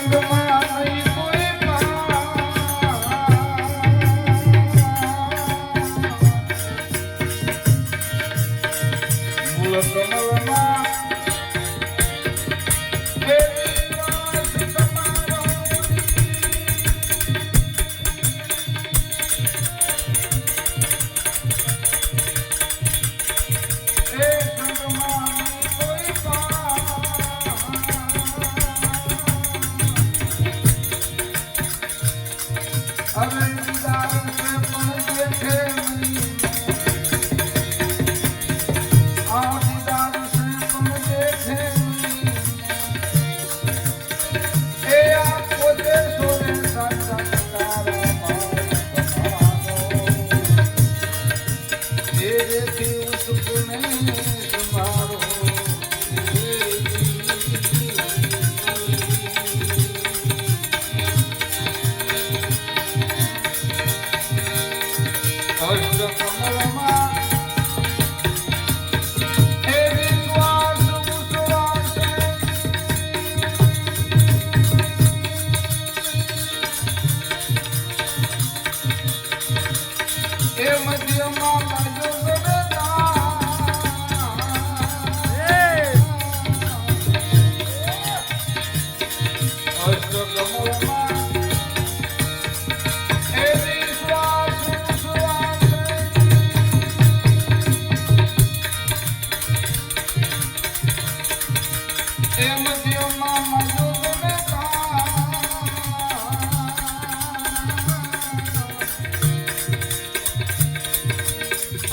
Mango, mango. 하늘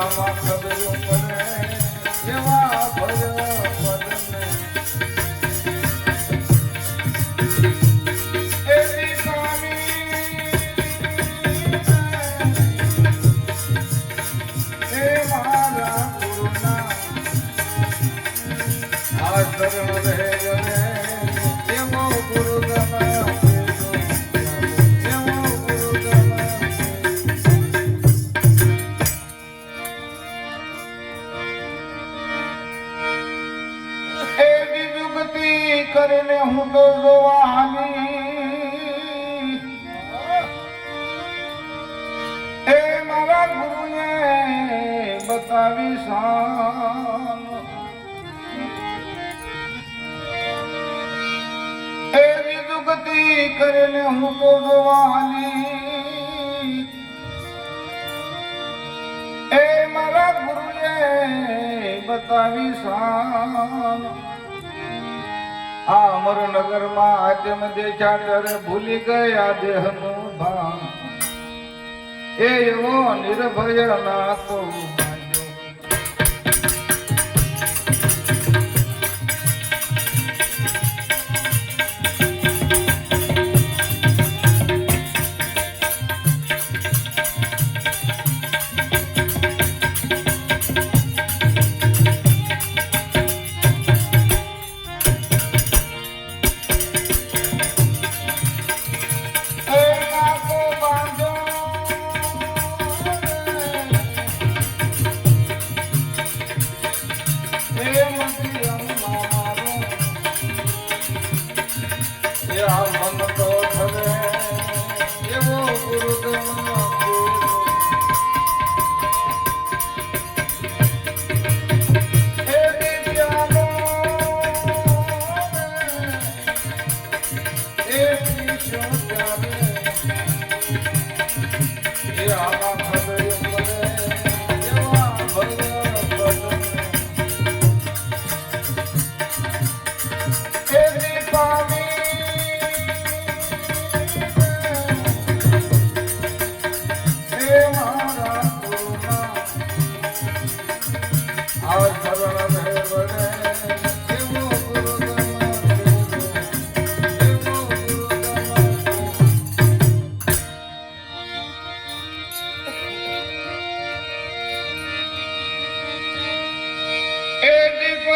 એ આમાં જોવાની એ મારા ગુરુએ બતાવી શાન આ અમરનગરમાં આચમ દેખા ચાર ભૂલી ગયા દેહનું ભાન એ એવો નિર્ભય ના એ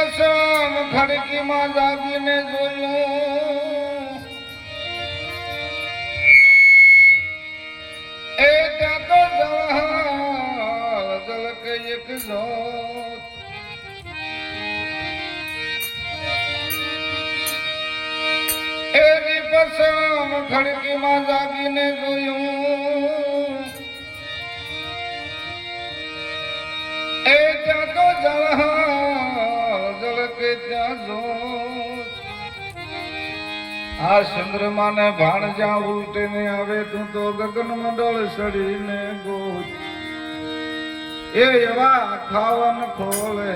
દીપસમ ખડકીમાં જાગીને જોયું. એ ત્યાં તો જળહાર જલકે એક જોત એ દીપસમ ખડકીમાં જાગીને જોયું. જોત આ ચંદ્રમાને ભાણ જ્યાં ઉલટે ને આવે તું તો ગગન મંડળ સડીને ગોત એ એવા ખાવન ખોલે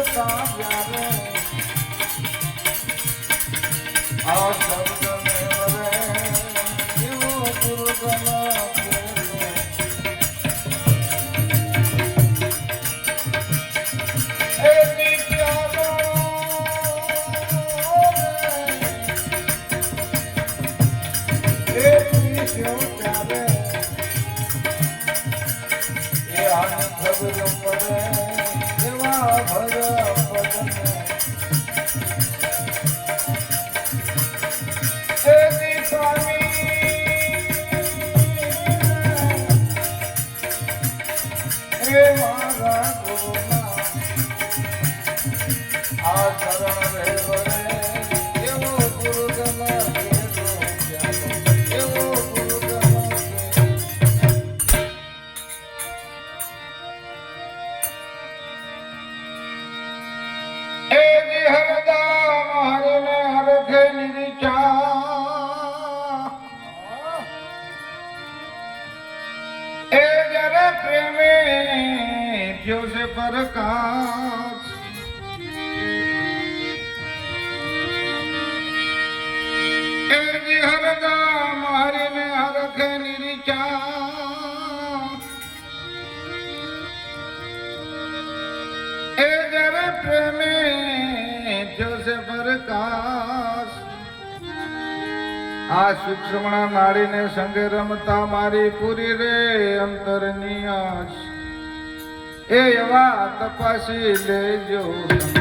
સુરતા વ્યારે આ શબ્દને भरा નિરીચા એ છે પરકાશ, આ સૂક્ષ્મણા નાળીને સંગે રમતા મારી પૂરી રે અંતરની એ એવા તપાસી લેજો.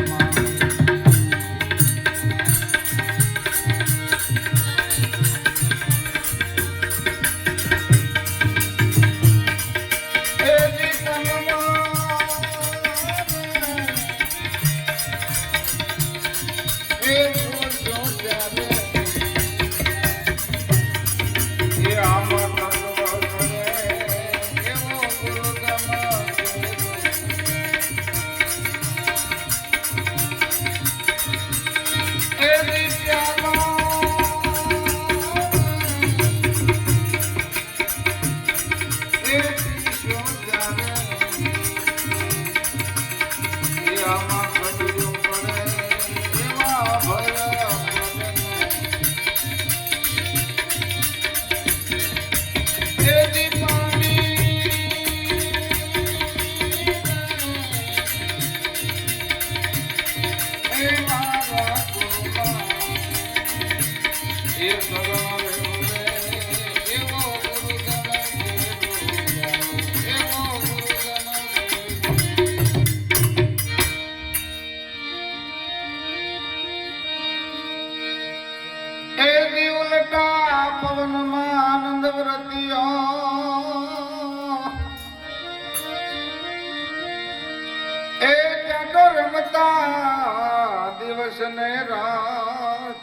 ને રાત.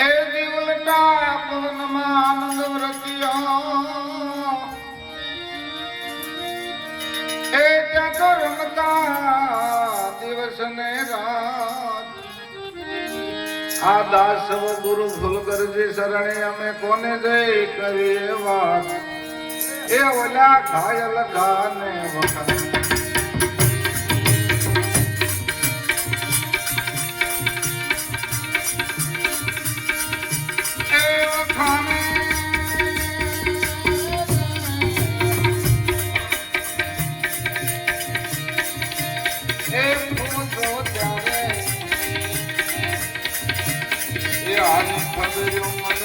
એ દી ઉલટા પવનમાં આનંદ વ્રતિઓ એ જાગો રમતા દિવસ ને રાત. આ દાસ ગુરુ ભૂલ કરજે શરણે અમે કોને જઈ કરીએ વાત? એ ઓલા ઘાયલ ગાને વખાણ એ આની મને